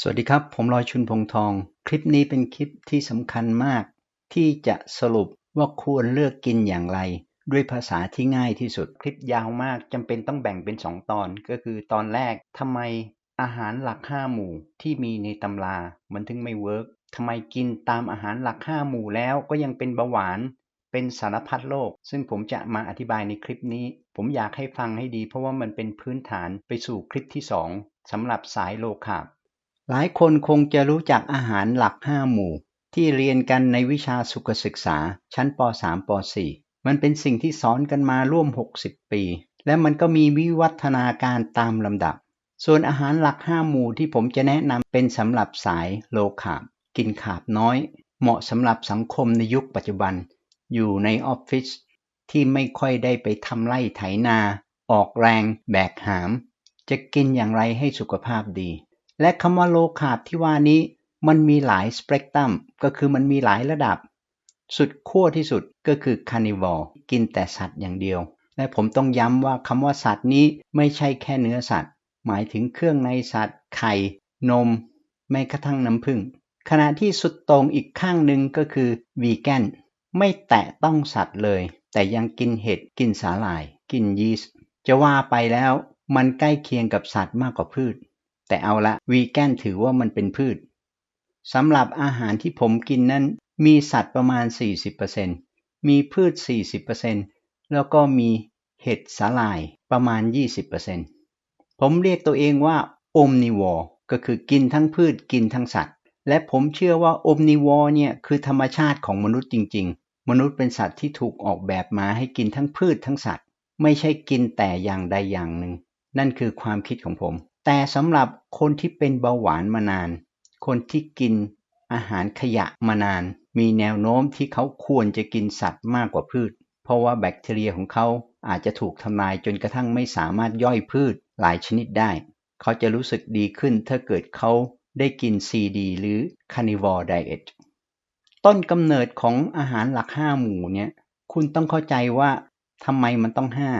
สวัสดีครับ ผมลอยชุนพงทอง คลิปนี้เป็นคลิปที่สำคัญมาก ที่จะสรุปว่าควรเลือกกินอย่างไร ด้วยภาษาที่ง่ายที่สุดคลิปยาวมากจำเป็นต้องแบ่งเป็น 2 ตอน ก็คือตอนแรกทำไมอาหารหลัก 5 หมู่ที่มีในตำรามันถึงไม่เวิร์กทำไมกินตามอาหารหลัก 5 หมู่แล้วก็ยังเป็นเบาหวาน เป็นสารพัดโรคซึ่งผมจะมาอธิบายในคลิปนี้ ผมอยากให้ฟังให้ดี เพราะว่ามันเป็นพื้นฐานไปสู่คลิปที่ 2สำหรับสายโลคาบ หลายคนคงจะรู้จักอาหารหลัก5หมู่ ที่เรียนกันในวิชาสุขศึกษา ชั้นป .3 ป .4 มันเป็นสิ่งที่สอนกันมาร่วม 60 ปี และมันก็มีวิวัฒนาการตามลำดับ ส่วนอาหารหลัก5หมู่ที่ผมจะแนะนำเป็นสำหรับสายโลคาบกินขาบน้อย เหมาะสำหรับสังคมในยุคปัจจุบัน อยู่ในออฟฟิศที่ไม่ค่อยได้ไปทำไร่ไถนา ออกแรง แบกหาม จะกินอย่างไรให้สุขภาพดี และคำว่าโลคาร์บที่ว่านี้มันมีหลายสเปกตรัมก็คือมันมีหลายระดับ สุดขั้วที่สุดก็คือคานิวอลกินแต่สัตว์อย่างเดียว และผมต้องย้ำว่าคำว่าสัตว์นี้ไม่ใช่แค่เนื้อสัตว์ หมายถึงเครื่องในสัตว์ ไข่ นม แม้กระทั่งน้ำผึ้งขณะที่สุดตรงอีกข้างหนึ่งก็คือวีแกนไม่แตะต้องสัตว์เลย แต่ยังกินเห็ดกินสาหร่าย กินยีสต์จะว่าไปแล้ว มันใกล้เคียงกับสัตว์มากกว่าพืช แต่เอาละวีแกนถือว่ามันเป็นพืชสำหรับอาหารที่ผมกินนั้น มีสัตว์ประมาณ 40%มีพืช 40%แล้วก็มีเห็ดสาหร่ายประมาณ 20%ผมเรียกตัวเองว่าโอมนิวอร์ก็คือกินทั้งพืชกินทั้งสัตว์ และผมเชื่อว่าโอมนิวอร์เนี่ยคือธรรมชาติของมนุษย์จริง ๆ มนุษย์เป็นสัตว์ที่ถูกออกแบบมาให้กินทั้งพืชทั้งสัตว์ ไม่ใช่กินแต่อย่างใดอย่างหนึ่ง นั่นคือความคิดของผม แต่สำหรับคนที่เป็นเบาหวานมานาน คนที่กินอาหารขยะมานาน มีแนวโน้มที่เขาควรจะกินสัตว์มากกว่าพืช เพราะว่าแบคทีเรียของเขาอาจจะถูกทำลายจนกระทั่งไม่สามารถย่อยพืชหลายชนิดได้ เขาจะรู้สึกดีขึ้นถ้าเกิดเขาได้กิน CD หรือ Carnivore Diet ต้นกำเนิดของอาหารหลักห้าหมู่เนี่ย คุณต้องเข้าใจว่าทำไมมันต้องห้า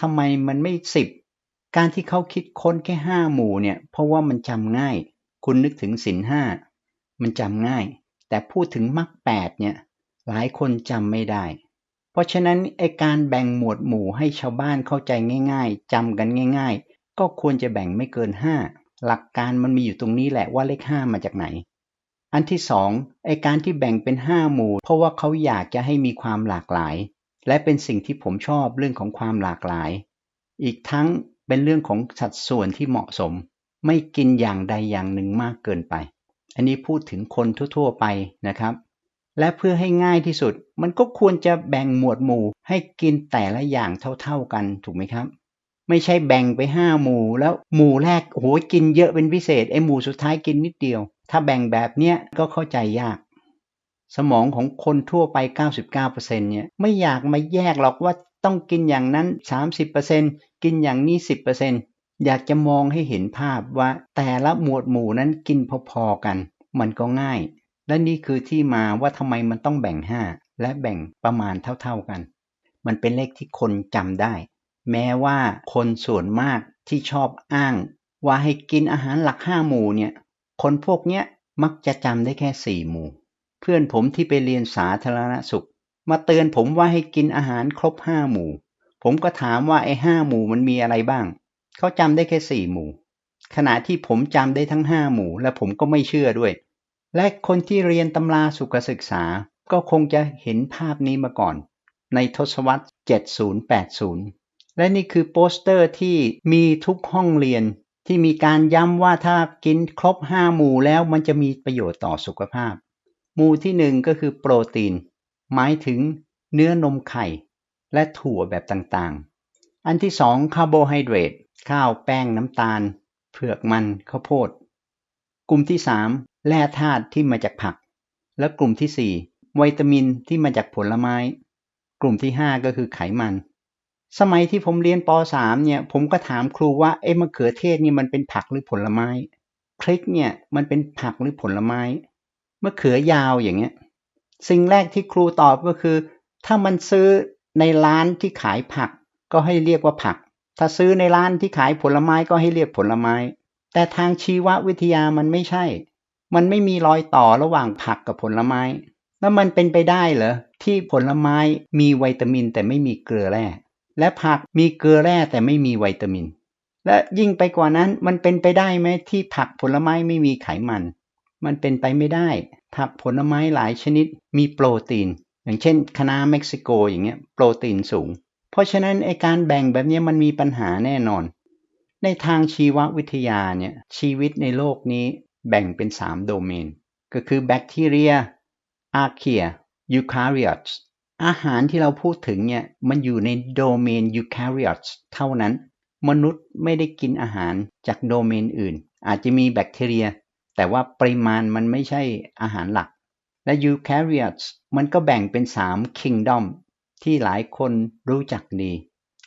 ทำไมมันไม่สิบ การที่เขาคิดค้นแค่ห้าหมู่เนี่ย เพราะว่ามันจำง่าย คุณนึกถึงสินห้ามันจำง่าย แต่พูดถึงมรรคแปดเนี่ย หลายคนจำไม่ได้ เพราะฉะนั้นไอการแบ่งหมวดหมู่ให้ชาวบ้านเข้าใจง่าย ๆจำกันง่าย ๆ ก็ควรจะแบ่งไม่เกินห้าหลักการมันมีอยู่ตรงนี้แหละว่าเลขห้ามาจากไหน อันที่สองไอการที่แบ่งเป็นห้าหมู่ เพราะว่าเขาอยากจะให้มีความหลากหลาย และเป็นสิ่งที่ผมชอบเรื่องของความหลากหลาย อีกทั้ง เป็นเรื่องของสัดส่วนที่เหมาะสม ไม่กินอย่างใดอย่างหนึ่งมากเกินไป อันนี้พูดถึงคนทั่ว ๆ ไปนะครับ และเพื่อให้ง่ายที่สุด มันก็ควรจะแบ่งหมวดหมู่ ให้กินแต่ละอย่างเท่าๆกันถูกไหมครับ ไม่ใช่แบ่งไปห้าหมู่ แล้วหมู่แรกโอ้โหกินเยอะเป็นพิเศษไอ้หมู่สุดท้ายกินนิดเดียว ถ้าแบ่งแบบเนี้ยก็เข้าใจยากสมองของคนทั่วไป 99%เนี่ยไม่อยากมาแยกหรอกว่าต้องกินอย่างนั้น 30% กินอย่างนี้10%อยากจะมองให้เห็นภาพว่าแต่ละหมวดหมู่นั้นกินพอๆกัน มันก็ง่าย และนี่คือที่มาว่าทำไมมันต้องแบ่งห้าและแบ่งประมาณเท่าๆกัน มันเป็นเลขที่คนจำได้ แม้ว่าคนส่วนมากที่ชอบอ้าง ว่าให้กินอาหารหลักห้าหมู่เนี่ย คนพวกเนี้ยมักจะจำได้แค่สี่หมู่ เพื่อนผมที่ไปเรียนสาธารณสุข มาเตือนผมว่าให้กินอาหารครบห้าหมู่ ผมก็ถามว่าไอ้ห้าหมู่มันมีอะไรบ้าง เขาจำได้แค่สี่หมู่ ขณะที่ผมจำได้ทั้งห้าหมู่และผมก็ไม่เชื่อด้วย และคนที่เรียนตำราสุขศึกษาก็คงจะเห็นภาพนี้มาก่อน ในทศวรรษ 7080 และนี่คือโปสเตอร์ที่มีทุกห้องเรียนที่มีการย้ำว่าถ้ากินครบห้าหมู่แล้วมันจะมีประโยชน์ต่อสุขภาพ หมู่ที่หนึ่งก็คือโปรตีน หมายถึงเนื้อนมไข่ และถั่วแบบต่างๆ อันที่สองคาร์โบไฮเดรตข้าวแป้งน้ำตาล เผือกมันข้าวโพด กลุ่มที่สามแร่ธาตุที่มาจากผัก และกลุ่มที่สี่วิตามินที่มาจากผลไม้ กลุ่มที่ห้าก็คือไขมัน สมัยที่ผมเรียนป .3 เนี่ย ผมก็ถามครูว่าเอ้มะเขือเทศนี่มันเป็นผักหรือผลไม้พริกเนี่ยมันเป็นผักหรือผลไม้มะเขือยาวอย่างเงี้ย สิ่งแรกที่ครูตอบก็คือ ถ้ามันซื้อ ในร้านที่ขายผักก็ให้เรียกว่าผัก ถ้าซื้อในร้านที่ขายผลไม้ก็ให้เรียกผลไม้ แต่ทางชีววิทยามันไม่ใช่ มันไม่มีรอยต่อระหว่างผักกับผลไม้ แล้วมันเป็นไปได้เหรอที่ผลไม้มีวิตามินแต่ไม่มีเกลือแร่ และผักมีเกลือแร่แต่ไม่มีวิตามิน และยิ่งไปกว่านั้นมันเป็นไปได้ไหมที่ผักผลไม้ไม่มีไขมัน มันเป็นไปไม่ได้ ผักผลไม้หลายชนิดมีโปรตีน อย่างเช่นคณะเม็กซิโกอย่างเงี้ยโปรตีนสูง เพราะฉะนั้นไอการแบ่งแบบนี้มันมีปัญหาแน่นอน ในทางชีววิทยาเนี่ยชีวิตในโลกนี้แบ่งเป็น 3 โดเมน ก็คือแบคทีเรียอาร์เคียยูคาริอตสอาหารที่เราพูดถึงเนี่ยมันอยู่ในโดเมนยูคาริอตสเท่านั้น มนุษย์ไม่ได้กินอาหารจากโดเมนอื่น อาจจะมีแบคทีเรีย แต่ว่าปริมาณมันไม่ใช่อาหารหลัก และยูคาริอตส์มันก็แบ่งเป็น3 Kingdom ที่หลายคนรู้จักดี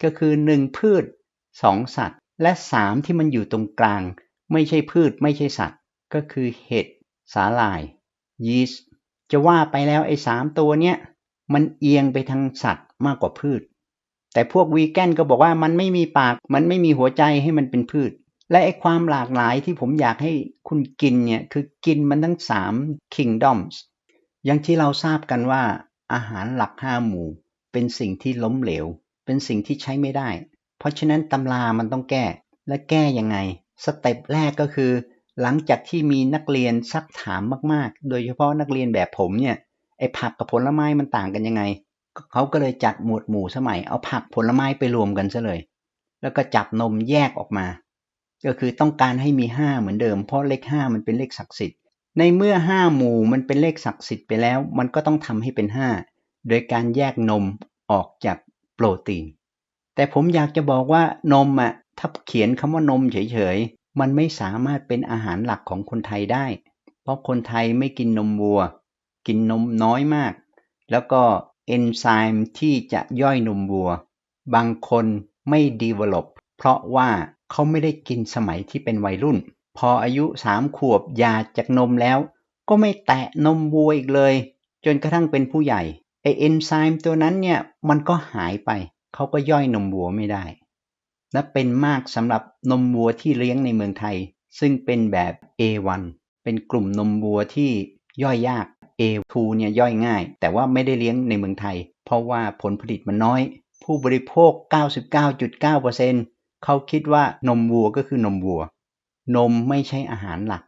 ก็คือ1พืช2สัตว์ และ3ที่มันอยู่ตรงกลาง ไม่ใช่พืชไม่ใช่สัตว์ ก็คือเห็ดสาหร่าย ยีสต์จะว่าไปแล้วไอ้สามตัวเนี้ยมันเอียงไปทางสัตว์มากกว่าพืช แต่พวกวีแกนก็บอกว่ามันไม่มีปาก มันไม่มีหัวใจให้มันเป็นพืช และไอ้ความหลากหลายที่ผมอยากให้คุณกินเนี่ยคือกินมันทั้งสาม kingdoms อย่างที่เราทราบกันว่า อาหารหลักห้าหมู่ เป็นสิ่งที่ล้มเหลว เป็นสิ่งที่ใช้ไม่ได้ เพราะฉะนั้นตำรามันต้องแก้ และแก้ยังไง สเต็ปแรกก็คือ หลังจากที่มีนักเรียนซักถามมากๆ โดยเฉพาะนักเรียนแบบผมเนี่ย ไอ้ผักกับผลไม้มันต่างกันยังไง เขาก็เลยจัดหมวดหมู่สมัย เอาผักผลไม้ไปรวมกันซะเลย แล้วก็จับนมแยกออกมา ก็คือต้องการให้มีห้าเหมือนเดิม เพราะเลขห้ามันเป็นเลขศักดิ์สิทธิ์ ในเมื่อห้าหมู่มันเป็นเลขศักดิ์สิทธิ์ไปแล้ว มันก็ต้องทำให้เป็นห้าโดยการแยกนมออกจากโปรตีน แต่ผมอยากจะบอกว่านมอะถ้าเขียนคำว่านมเฉยๆ มันไม่สามารถเป็นอาหารหลักของคนไทยได้ เพราะคนไทยไม่กินนมวัว กินนมน้อยมาก แล้วก็เอนไซม์ที่จะย่อยนมวัว บางคนไม่ develop เพราะว่าเขาไม่ได้กินสมัยที่เป็นวัยรุ่น พออายุสามขวบหยาจากนมแล้ว ก็ไม่แตะนมวัวอีกเลย จนกระทั่งเป็นผู้ใหญ่ไอเอนไซม์ตัวนั้นเนี่ยมันก็หายไป เขาก็ย่อยนมวัวไม่ได้ และเป็นมากสำหรับนมวัวที่เลี้ยงในเมืองไทย ซึ่งเป็นแบบ A1 เป็นกลุ่มนมวัวที่ย่อยยาก A2 เนี่ยย่อยง่าย แต่ว่าไม่ได้เลี้ยงในเมืองไทย เพราะว่าผลผลิตมันน้อย ผู้บริโภค 99.9%เขาคิดว่านมวัวก็คือนมวัว นมไม่ใช่อาหารหลัก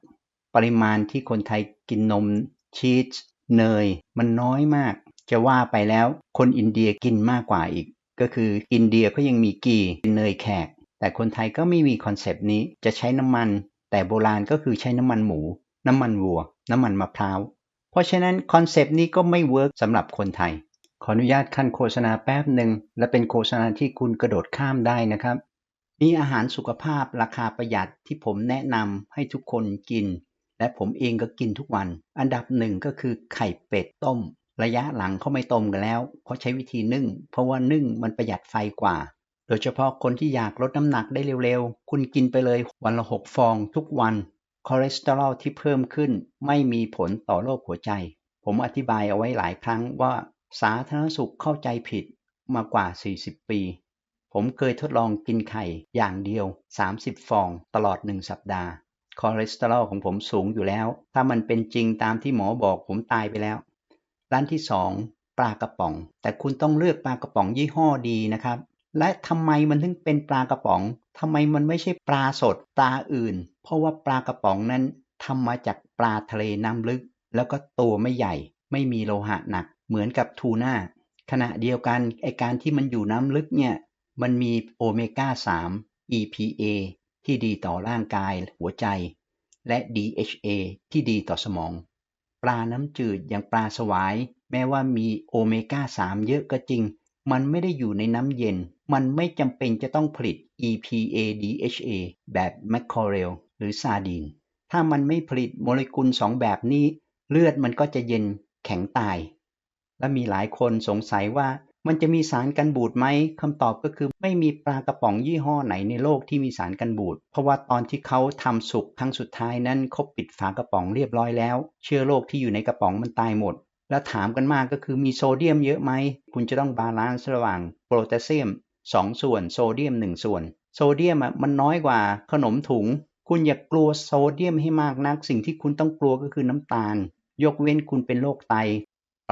ปริมาณที่คนไทยกินนมชีสเนย มันน้อยมาก จะว่าไปแล้วคนอินเดียกินมากกว่าอีก ก็คืออินเดียก็ยังมีกีเป็นเนยแขก แต่คนไทยก็ไม่มีคอนเซปต์นี้จะใช้น้ำมัน แต่โบราณก็คือใช้น้ำมันหมู น้ำมันวัว น้ำมันมะพร้าว เพราะฉะนั้นคอนเซปต์นี้ก็ไม่เวิร์กสำหรับคนไทย ขออนุญาตขั้นโฆษณาแป๊บหนึ่งและเป็นโฆษณาที่คุณกระโดดข้ามได้นะครับ มีอาหารสุขภาพราคาประหยัดที่ผมแนะนำให้ทุกคนกิน และผมเองก็กินทุกวัน อันดับหนึ่งก็คือไข่เป็ดต้ม ระยะหลังเขาไม่ต้มกันแล้วเพราะใช้วิธีนึ่ง เพราะว่านึ่งมันประหยัดไฟกว่า โดยเฉพาะคนที่อยากลดน้ำหนักได้เร็วๆ คุณกินไปเลยวันละหกฟองทุกวันคอเลสเตอรอลที่เพิ่มขึ้นไม่มีผลต่อโรคหัวใจ ผมอธิบายเอาไว้หลายครั้งว่าสาธารณสุขเข้าใจผิดมากว่า 40 ปี ผมเคยทดลองกินไข่อย่างเดียว 30 ฟองตลอด 1 สัปดาห์ คอเลสเตอรอลของผมสูงอยู่แล้ว ถ้ามันเป็นจริงตามที่หมอบอกผมตายไปแล้ว ร้านที่ 2 ปลากระป๋อง แต่คุณต้องเลือกปลากระป๋องยี่ห้อดีนะครับ และทำไมมันถึงเป็นปลากระป๋องทำไมมันไม่ใช่ปลาสดปลาอื่น เพราะว่าปลากระป๋องนั้นทำมาจากปลาทะเลน้ำลึก แล้วก็ตัวไม่ใหญ่ ไม่มีโลหะหนัก เหมือนกับทูน่าขณะเดียวกันไอการที่มันอยู่น้ำลึกเนี่ย มันมีโอเมก้า 3 EPA ที่ดีต่อร่างกายหัวใจ และ DHA ที่ดีต่อสมอง ปลาน้ำจืดอย่างปลาสวาย แม้ว่ามีโอเมก้า 3 เยอะก็จริง มันไม่ได้อยู่ในน้ำเย็น มันไม่จำเป็นจะต้องผลิต EPA DHA แบบแมคคอเรลหรือซาดีน ถ้ามันไม่ผลิตโมเลกุลสองแบบนี้ เลือดมันก็จะเย็นแข็งตาย และมีหลายคนสงสัยว่า มันจะมีสารกันบูดไหมคำตอบก็คือไม่มีปลากระป๋องยี่ห้อไหนในโลกที่มีสารกันบูด เพราะว่าตอนที่เขาทำสุกครั้งสุดท้ายนั้นเขาปิดฝากระป๋องเรียบร้อยแล้ว เชื้อโรคที่อยู่ในกระป๋องมันตายหมด แล้วถามกันมากก็คือมีโซเดียมเยอะไหม คุณจะต้องบาลานซ์ระหว่างโพแทสเซียม 2 ส่วนโซเดียม 1 ส่วน โซเดียมอะมันน้อยกว่าขนมถุง คุณอย่ากกลัวโซเดียมให้มากนัก สิ่งที่คุณต้องกลัวก็คือน้ำตาล ยกเว้นคุณเป็นโรคไต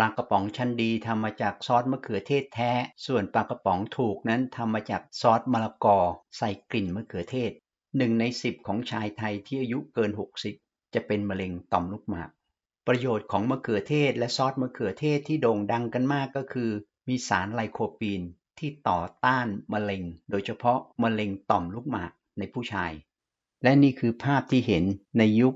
ลากระป๋องชั้นดีทำมาจากซอสมะเขือเทศแท้ ส่วนปลากระป๋องถูกนั้นทำมาจากซอสมะละกอ ใส่กลิ่นมะเขือเทศหนึ่งในสิบของชายไทยที่อายุเกิน 60 จะเป็นมะเร็งต่อมลูกหมาก ประโยชน์ของมะเขือเทศและซอสมะเขือเทศที่โด่งดังกันมากก็คือ มีสารไลโคปีนที่ต่อต้านมะเร็ง โดยเฉพาะมะเร็งต่อมลูกหมากในผู้ชาย และนี่คือภาพที่เห็นในยุค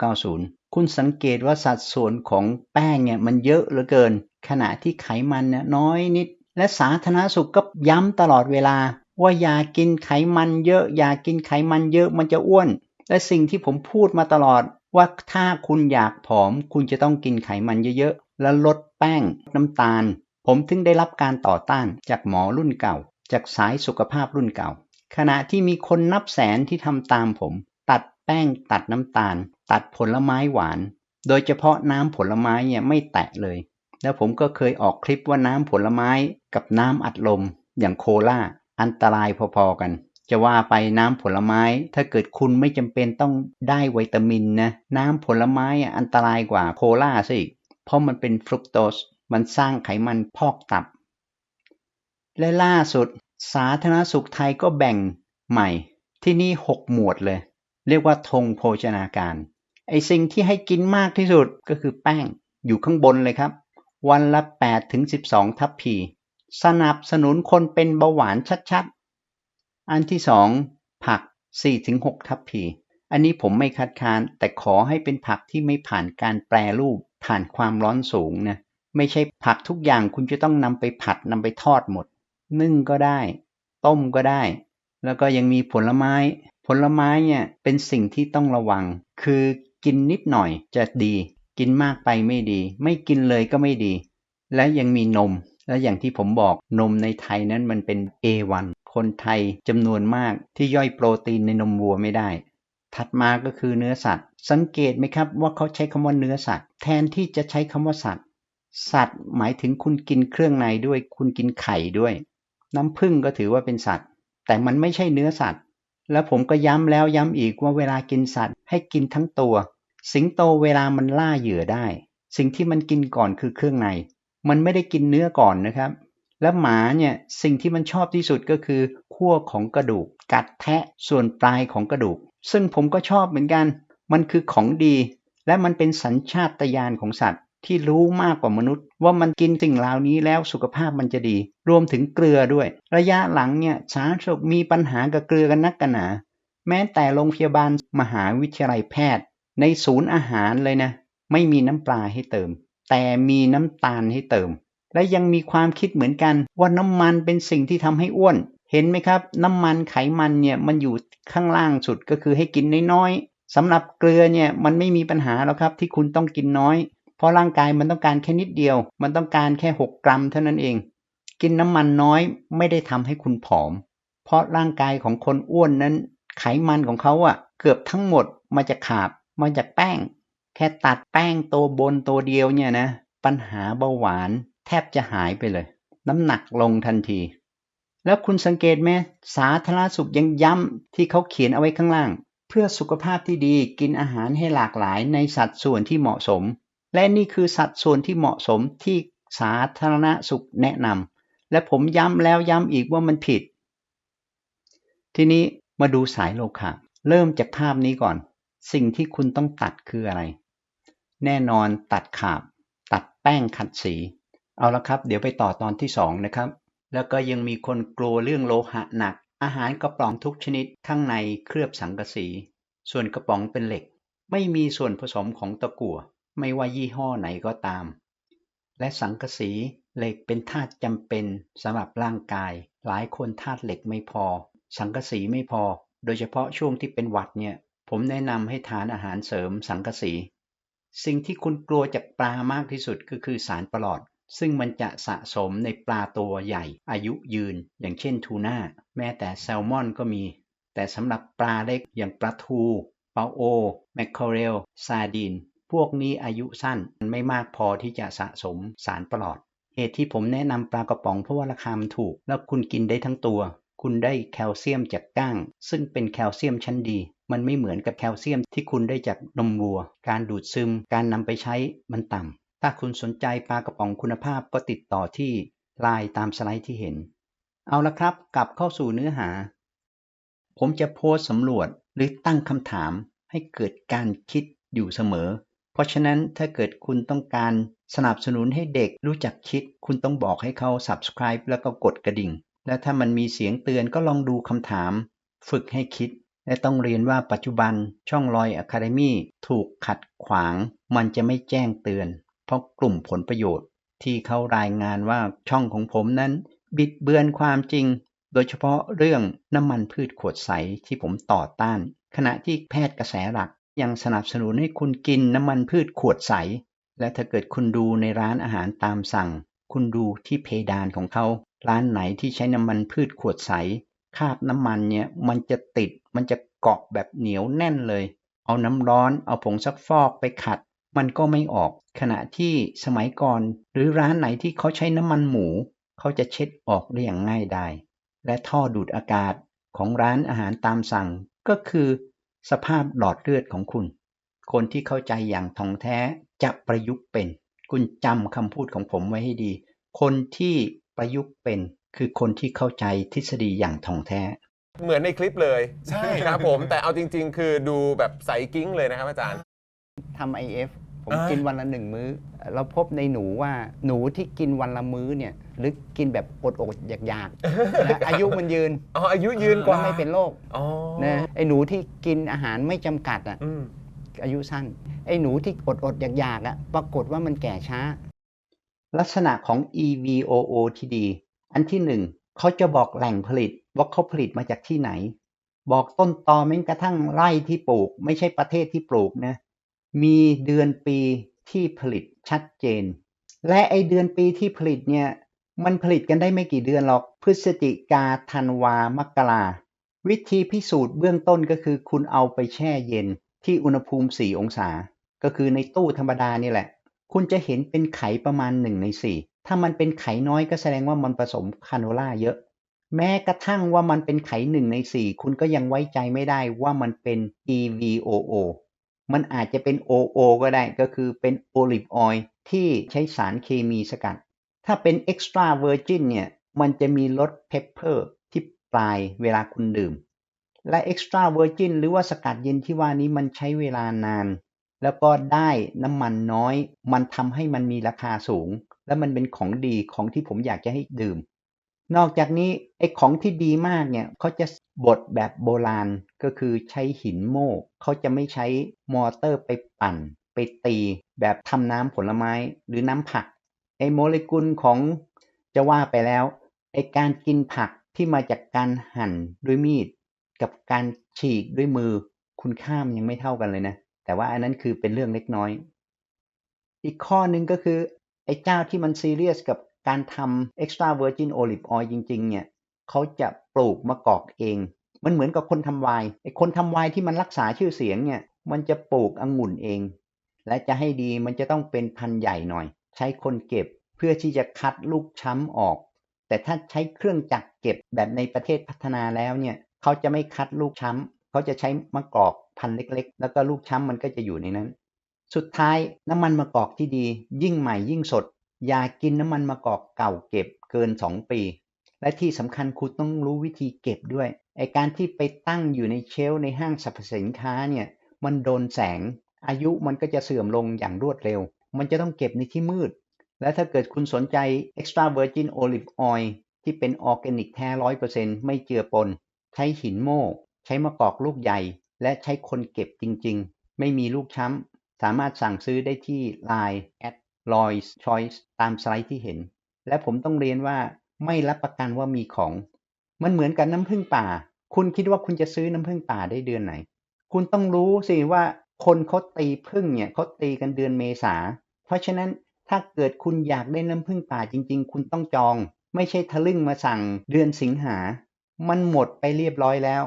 1990 คุณสังเกตว่าสัดส่วนของแป้งเนี่ยมันเยอะเหลือเกิน ขณะที่ไขมันเนี่ยน้อยนิด และสาธารณสุขก็ย้ำตลอดเวลา ว่าอย่ากินไขมันเยอะ อย่ากินไขมันเยอะมันจะอ้วน และสิ่งที่ผมพูดมาตลอดว่าถ้าคุณอยากผอม คุณจะต้องกินไขมันเยอะๆ และลดแป้งน้ำตาล ผมถึงได้รับการต่อต้านจากหมอรุ่นเก่า จากสายสุขภาพรุ่นเก่า ขณะที่มีคนนับแสนที่ทำตามผม ตัดแป้งตัดน้ำตาล ตัดผลไม้หวาน โดยเฉพาะน้ำผลไม้เนี่ยไม่แตะเลย แล้วผมก็เคยออกคลิปว่าน้ำผลไม้กับน้ำอัดลม อย่างโคลาอันตรายพอๆกัน จะว่าไปน้ำผลไม้ ถ้าเกิดคุณไม่จำเป็นต้องได้วิตามินนะน้ำผลไม้อันตรายกว่าโคลาซะอีกเพราะมันเป็นฟรุกโตสมันสร้างไขมันพอกตับ และล่าสุด สาธารณสุขไทยก็แบ่งใหม่ที่นี่ 6 หมวดเลย เรียกว่าธงโภชนาการ ไอสิ่งที่ให้กินมากที่สุดก็คือแป้งอยู่ข้างบนเลยครับ วันละ 8 ถึง 12 ทัพพี สนับสนุนคนเป็นเบาหวานชัดๆ อันที่ 2 ผัก4-6ทัพพี อันนี้ผมไม่คัดค้าน แต่ขอให้เป็นผักที่ไม่ผ่านการแปรรูป ผ่านความร้อนสูงนะไม่ใช่ผักทุกอย่างคุณจะต้องนำไปผัดนำไปทอดหมด นึ่งก็ได้ ต้มก็ได้ แล้วก็ยังมีผลไม้ ผลไม้เนี่ยเป็นสิ่งที่ต้องระวัง คือ กินนิดหน่อยจะดี กินมากไปไม่ดี ไม่กินเลยก็ไม่ดี และยังมีนม และอย่างที่ผมบอกนมในไทยนั้นมันเป็น A1 คนไทยจำนวนมากที่ย่อยโปรตีนในนมวัวไม่ได้ ถัดมาก็คือเนื้อสัตว์ สังเกตไหมครับว่าเขาใช้คำว่าเนื้อสัตว์ แทนที่จะใช้คำว่าสัตว์ สัตว์หมายถึงคุณกินเครื่องในด้วย คุณกินไข่ด้วย น้ำผึ้งก็ถือว่าเป็นสัตว์ แต่มันไม่ใช่เนื้อสัตว์ แล้วผมก็ย้ำแล้วย้ำอีกว่าเวลากินสัตว์ให้กินทั้งตัว สิงโตเวลามันล่าเหยื่อได้ สิ่งที่มันกินก่อนคือเครื่องใน มันไม่ได้กินเนื้อก่อนนะครับ และหมาเนี่ยสิ่งที่มันชอบที่สุดก็คือขั้วของกระดูก กัดแทะส่วนปลายของกระดูก ซึ่งผมก็ชอบเหมือนกัน มันคือของดี และมันเป็นสัญชาตญาณของสัตว์ที่รู้มากกว่ามนุษย์ ว่ามันกินสิ่งเหล่านี้แล้วสุขภาพมันจะดี รวมถึงเกลือด้วย ระยะหลังเนี่ยสาธารณสุขมีปัญหากับเกลือกันนักกันหนา แม้แต่โรงพยาบาลมหาวิทยาลัยแพทย์ ในศูนย์อาหารเลยนะ ไม่มีน้ำปลาให้เติม แต่มีน้ำตาลให้เติม และยังมีความคิดเหมือนกันว่าน้ำมันเป็นสิ่งที่ทำให้อ้วน เห็นไหมครับ น้ำมันไขมันเนี่ยมันอยู่ข้างล่างสุดก็คือให้กินน้อยๆสำหรับเกลือเนี่ยมันไม่มีปัญหาแล้วครับ ที่คุณต้องกินน้อย เพราะร่างกายมันต้องการแค่นิดเดียว มันต้องการแค่ 6 กรัมเท่านั้นเอง กินน้ำมันน้อยไม่ได้ทำให้คุณผอม เพราะร่างกายของคนอ้วนนั้น ไขมันของเขาอะเกือบทั้งหมดมาจากขาบ มาจากแป้ง แค่ตัดแป้งตัวบนตัวเดียวเนี่ยนะ ปัญหาเบาหวานแทบจะหายไปเลย น้ำหนักลงทันที แล้วคุณสังเกตไหมสาธารณสุขยังย้ำที่เขาเขียนเอาไว้ข้างล่าง เพื่อสุขภาพที่ดีกินอาหารให้หลากหลายในสัดส่วนที่เหมาะสม และนี่คือสัดส่วนที่เหมาะสมที่สาธารณสุขแนะนำและผมย้ำแล้วย้ำอีกว่ามันผิด ทีนี้มาดูสายโลคาเริ่มจากภาพนี้ก่อน สิ่งที่คุณต้องตัดคืออะไร แน่นอนตัดขาบ ตัดแป้งขัดสี เอาละครับ เดี๋ยวไปต่อตอนที่2นะครับ แล้วก็ยังมีคนกลัวเรื่องโลหะหนัก อาหารกระป๋องทุกชนิดข้างในเคลือบสังกะสี ส่วนกระป๋องเป็นเหล็ก ไม่มีส่วนผสมของตะกั่ว ไม่ว่ายี่ห้อไหนก็ตาม และสังกะสีเหล็กเป็นธาตุจำเป็นสำหรับร่างกาย หลายคนธาตุเหล็กไม่พอ สังกะสีไม่พอ โดยเฉพาะช่วงที่เป็นหวัดเนี่ย ผมแนะนำให้ทานอาหารเสริมสังกะสี สิ่งที่คุณกลัวจากปลามากที่สุดก็คือสารประหลอด ซึ่งมันจะสะสมในปลาตัวใหญ่ อายุยืน อย่างเช่นทูน่า แม้แต่แซลมอนก็มี แต่สำหรับปลาเล็กอย่างปลาทู ปลาโอ แมคเคอเรล ซาดีนพวกนี้อายุสั้นมันไม่มากพอที่จะสะสมสารประหลอด เหตุที่ผมแนะนำปลากระป๋องเพราะว่าราคามันถูก แล้วคุณกินได้ทั้งตัว คุณได้แคลเซียมจากก้าง ซึ่งเป็นแคลเซียมชั้นดี มันไม่เหมือนกับแคลเซียมที่คุณได้จากนมวัว การดูดซึม การนำไปใช้มันต่ำ ถ้าคุณสนใจปลากระป๋องคุณภาพก็ติดต่อที่ไลน์ตามสไลด์ที่เห็น เอาละครับ กลับเข้าสู่เนื้อหา ผมจะโพสสำรวจหรือตั้งคำถามให้เกิดการคิดอยู่เสมอ เพราะฉะนั้นถ้าเกิดคุณต้องการสนับสนุนให้เด็กรู้จักคิด คุณต้องบอกให้เขา subscribe แล้วก็กดกระดิ่ง และถ้ามันมีเสียงเตือนก็ลองดูคำถาม ฝึกให้คิด และต้องเรียนว่าปัจจุบันช่องลอย Academy ถูกขัดขวาง มันจะไม่แจ้งเตือน เพราะกลุ่มผลประโยชน์ ที่เขารายงานว่าช่องของผมนั้น บิดเบือนความจริง โดยเฉพาะเรื่องน้ำมันพืชขวดใสที่ผมต่อต้าน ขณะที่แพทย์กระแสหลักยังสนับสนุนให้คุณกินน้ำมันพืชขวดใส และถ้าเกิดคุณดูในร้านอาหารตามสั่ง คุณดูที่เพดานของเขา ร้านไหนที่ใช้น้ำมันพืชขวดใส คราบน้ำมันเนี่ยมันจะติดมันจะเกาะแบบเหนียวแน่นเลย เอาน้ำร้อนเอาผงซักฟอกไปขัด มันก็ไม่ออก ขณะที่สมัยก่อน หรือร้านไหนที่เขาใช้น้ำมันหมู เขาจะเช็ดออกได้อย่างง่ายดายและท่อดูดอากาศของร้านอาหารตามสั่งก็คือ สภาพหลอดเลือดของคุณ คนที่เข้าใจอย่างท่องแท้จะประยุกต์เป็น คุณจำคำพูดของผมไว้ให้ดี คนที่ประยุกต์เป็น คือคนที่เข้าใจทฤษฎีอย่างท่องแท้ เหมือนในคลิปเลยใช่ครับผม แต่เอาจริง ๆ คือดูแบบใสกิ้งเลยนะครับอาจารย์ทำ IF ผมอ่ากิกินวันละหนึ่งมื้อ เราพบในหนูว่าหนูที่กินวันละมื้อเนี่ยหรือกินแบบอดอดๆอยากๆนะอายุมันยืนอ๋ออายุยืนกว่าแล้วไม่เป็นโรคอ๋อนะไอ้หนูที่กินอาหารไม่จำกัดอะอืมอายุสั้น ไอ้หนูที่อดอดๆอยากๆอะปรากฏว่ามันแก่ช้า ลักษณะของ EVOO ที่ดี อันที่หนึ่งเขาจะบอกแหล่งผลิตว่าเขาผลิตมาจากที่ไหน บอกต้นตอแม้กระทั่งไร่ที่ปลูก ไม่ใช่ประเทศที่ปลูกนะ มีเดือนปีที่ผลิตชัดเจน และไอเดือนปีที่ผลิตเนี่ยมันผลิตกันได้ไม่กี่เดือนหรอก พฤศจิกาธันวามกราวิธีพิสูจน์เบื้องต้นก็คือ คุณเอาไปแช่เย็นที่อุณหภูมิ 4 องศา ก็คือในตู้ธรรมดานี่แหละ คุณจะเห็นเป็นไขประมาณ 1 ใน4 ถ้ามันเป็นไขน้อยก็แสดงว่ามันผสมคาโนล่าเยอะ แม้กระทั่งว่ามันเป็นไข1ใน4คุณก็ยังไว้ใจไม่ได้ว่ามันเป็น EVOO มันอาจจะเป็น OO ก็ได้ก็คือเป็นโอลิฟออยล์ที่ใช้สารเคมีสกัด ถ้าเป็น extra virgin เนี่ย มันจะมีรสเพปเปอร์ที่ปลายเวลาคุณดื่ม และ extra virgin หรือว่าสกัดเย็นที่ว่านี้มันใช้เวลานาน แล้วก็ได้น้ำมันน้อย มันทำให้มันมีราคาสูง และมันเป็นของดีของที่ผมอยากจะให้ดื่ม นอกจากนี้ไอ้ของที่ดีมากเนี่ยเขาจะบดแบบโบราณก็คือใช้หินโม่เขาจะไม่ใช้มอเตอร์ไปปั่น ไปตีแบบทำน้ำผลไม้หรือน้ำผักไอ้โมเลกุลของจะว่าไปแล้วไอ้การกินผักที่มาจากการหั่นด้วยมีด กับการฉีกด้วยมือคุณค่ามันยังไม่เท่ากันเลยนะ แต่ว่าอันนั้นคือเป็นเรื่องเล็กน้อย อีกข้อหนึ่งก็คือ อ้เจ้าที่มันซีเรียสกับการทำ extra virgin olive oil จริง ๆ เนี่ยเขาจะปลูกมะกอกเอง มันเหมือนกับคนทำไวน์ไอ้คนทำไวน์ที่มันรักษาชื่อเสียงเนี่ยมันจะปลูกองุ่นเอง และจะให้ดีมันจะต้องเป็นพันธุ์ใหญ่หน่อย ใช้คนเก็บเพื่อที่จะคัดลูกช้ำออก แต่ถ้าใช้เครื่องจักรเก็บแบบในประเทศพัฒนาแล้วเนี่ยเขาจะไม่คัดลูกช้ำเขาจะใช้มะกอกพันธุ์เล็ก ๆ แล้วก็ลูกช้ำมันก็จะอยู่ในนั้น สุดท้ายน้ำมันมะกอกที่ดี ยิ่งใหม่ยิ่งสด อย่ากินน้ำมันมะกอกเก่าเก็บเกิน 2 ปี และที่สำคัญคุณต้องรู้วิธีเก็บด้วยไอการที่ไปตั้งอยู่ในเชลในห้างสรรพสินค้าเนี่ยมันโดนแสง อายุมันก็จะเสื่อมลงอย่างรวดเร็ว มันจะต้องเก็บในที่มืด และถ้าเกิดคุณสนใจ extra virgin olive oil ที่เป็นออร์แกนิกแท้ร้อยเปอร์เซ็นต์ไม่เจือปน ใช้หินโม่ ใช้มะกอกลูกใหญ่ และใช้คนเก็บจริงๆ ไม่มีลูกช้ำ สามารถสั่งซื้อได้ที่ Line at Lois Choice ตามสไลด์ที่เห็น และผมต้องเรียนว่าไม่รับประกันว่ามีของ มันเหมือนกับน้ำผึ้งป่า คุณคิดว่าคุณจะซื้อน้ำผึ้งป่าได้เดือนไหน คุณต้องรู้สิว่าคนเขาตีผึ้งเนี่ยเขาตีกันเดือนเมษา เพราะฉะนั้นถ้าเกิดคุณอยากได้น้ำผึ้งป่าจริง ๆ คุณต้องจอง ไม่ใช่ทะลึ่งมาสั่งเดือนสิงหา มันหมดไปเรียบร้อยแล้ว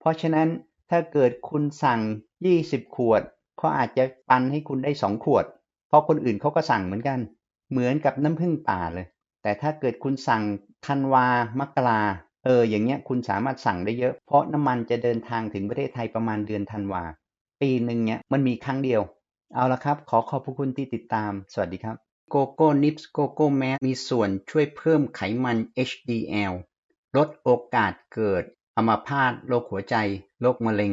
เพราะฉะนั้นถ้าเกิดคุณสั่ง 20 ขวด เขาอาจจะปันให้คุณได้2ขวด เพราะคนอื่นเขาก็สั่งเหมือนกัน เหมือนกับน้ำผึ้งป่าเลย แต่ถ้าเกิดคุณสั่งธันวามกราเอออย่างเงี้ยคุณสามารถสั่งได้เยอะ เพราะน้ำมันจะเดินทางถึงประเทศไทยประมาณเดือนธันวา ปีหนึ่งเนี่ยมันมีครั้งเดียว เอาละครับ ขอขอบพระคุณที่ติดตาม สวัสดีครับโกโก้นิปส์โกโก้แมมีส่วนช่วยเพิ่มไขมัน HDL ลดโอกาสเกิดอัมพาตโรคหัวใจ โรคมะเร็ง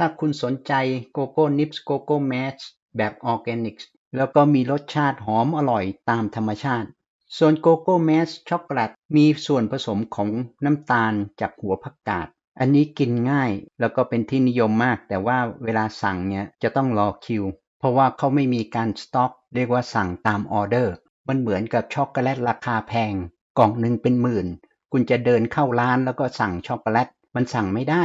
ถ้าคุณสนใจโกโก้นิปส์โกโก้แมชแบบออร์แกนิกแล้วก็มีรสชาติหอมอร่อยตามธรรมชาติ ส่วนโกโก้แมชช็อกโกแลตมีส่วนผสมของน้ำตาลจากหัวผักกาด อันนี้กินง่ายแล้วก็เป็นที่นิยมมาก แต่ว่าเวลาสั่งเนี่ยจะต้องรอคิว เพราะว่าเขาไม่มีการสต็อก เรียกว่าสั่งตามออเดอร์ มันเหมือนกับช็อกโกแลตราคาแพง กล่องหนึ่งเป็นหมื่น คุณจะเดินเข้าร้านแล้วก็สั่งช็อกโกแลต มันสั่งไม่ได้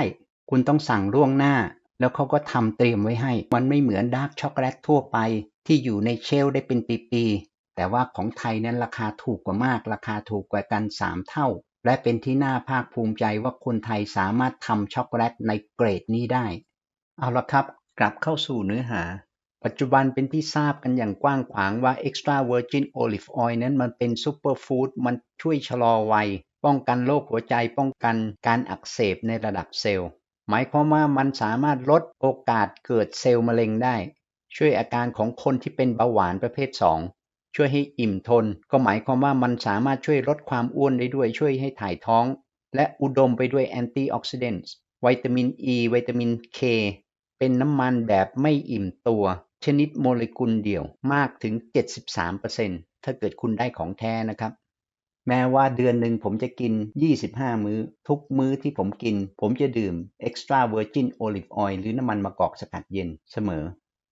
คุณต้องสั่งล่วงหน้า แล้วเขาก็ทำเตรียมไว้ให้ มันไม่เหมือนดาร์กช็อกโกแลตทั่วไป ที่อยู่ในเชลได้เป็นปีๆ แต่ว่าของไทยนั้นราคาถูกกว่ามาก ราคาถูกกว่ากัน 3 เท่า และเป็นที่น่าภาคภูมิใจว่าคนไทยสามารถทำช็อกโกแลตในเกรดนี้ได้ เอาละครับ กลับเข้าสู่เนื้อหา ปัจจุบันเป็นที่ทราบกันอย่างกว้างขวางว่า extra virgin olive oil นั้นมันเป็นซูเปอร์ฟู้ดมันช่วยชะลอวัยป้องกันโรคหัวใจป้องกันการอักเสบในระดับเซลล์ หมายความว่ามันสามารถลดโอกาสเกิดเซลล์มะเร็งได้ ช่วยอาการของคนที่เป็นเบาหวานประเภท 2 ช่วยให้อิ่มทน ก็หมายความว่ามันสามารถช่วยลดความอ้วนได้ด้วยช่วยให้ถ่ายท้อง และอุดมไปด้วยแอนตี้ออกซิเดนต์วิตามินอ e, ีวิตามินเคเป็นน้ำมันแบบไม่อิ่มตัว ชนิดโมเลกุลเดี่ยวมากถึง 73%ถ้าเกิดคุณได้ของแท้นะครับ แม้ว่าเดือนหนึ่งผมจะกิน 25 มื้อ ทุกมื้อที่ผมกิน ผมจะดื่ม extra virgin olive oil หรือน้ำมันมะกอกสกัดเย็นเสมอ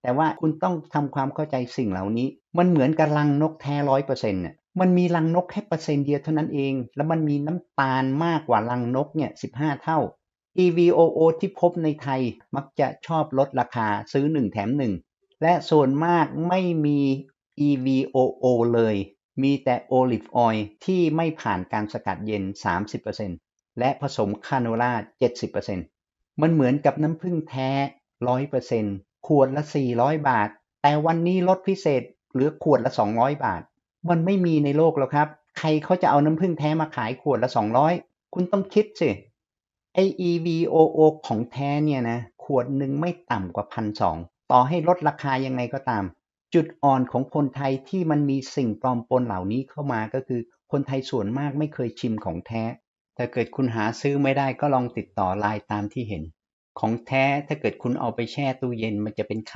แต่ว่าคุณต้องทำความเข้าใจสิ่งเหล่านี้ มันเหมือนกับรังนกแท้ร้อยเปอร์เซ็นต์เนี่ยมันมีรังนกแค่เปอร์เซ็นต์เดียวเท่านั้นเอง แล้วมันมีน้ำตาลมากกว่ารังนกเนี่ย15 เท่า EVOO ที่พบในไทยมักจะชอบลดราคาซื้อ 1 แถม 1 และส่วนมากไม่มี EVOO เลย มีแต่ Olive Oil ที่ไม่ผ่านการสกัดเย็น 30%และผสมคาโนล่า 70%มันเหมือนกับน้ำผึ้งแท้ 100%ขวดละ 400 บาท แต่วันนี้ลดพิเศษเหลือขวดละ 200 บาท มันไม่มีในโลกแล้วครับ ใครเขาจะเอาน้ำผึ้งแท้มาขายขวดละ 200 คุณต้องคิดสิไอ EVOO ของแท้เนี่ยนะ ขวดหนึ่งไม่ต่ำกว่าพันสองต่อให้ลดราคายังไงก็ตาม จุดอ่อนของคนไทยที่มันมีสิ่งปลอมปนเหล่านี้เข้ามาก็คือ คนไทยส่วนมากไม่เคยชิมของแท้ ถ้าเกิดคุณหาซื้อไม่ได้ก็ลองติดต่อไลน์ตามที่เห็น ของแท้ถ้าเกิดคุณเอาไปแช่ตู้เย็นมันจะเป็นไข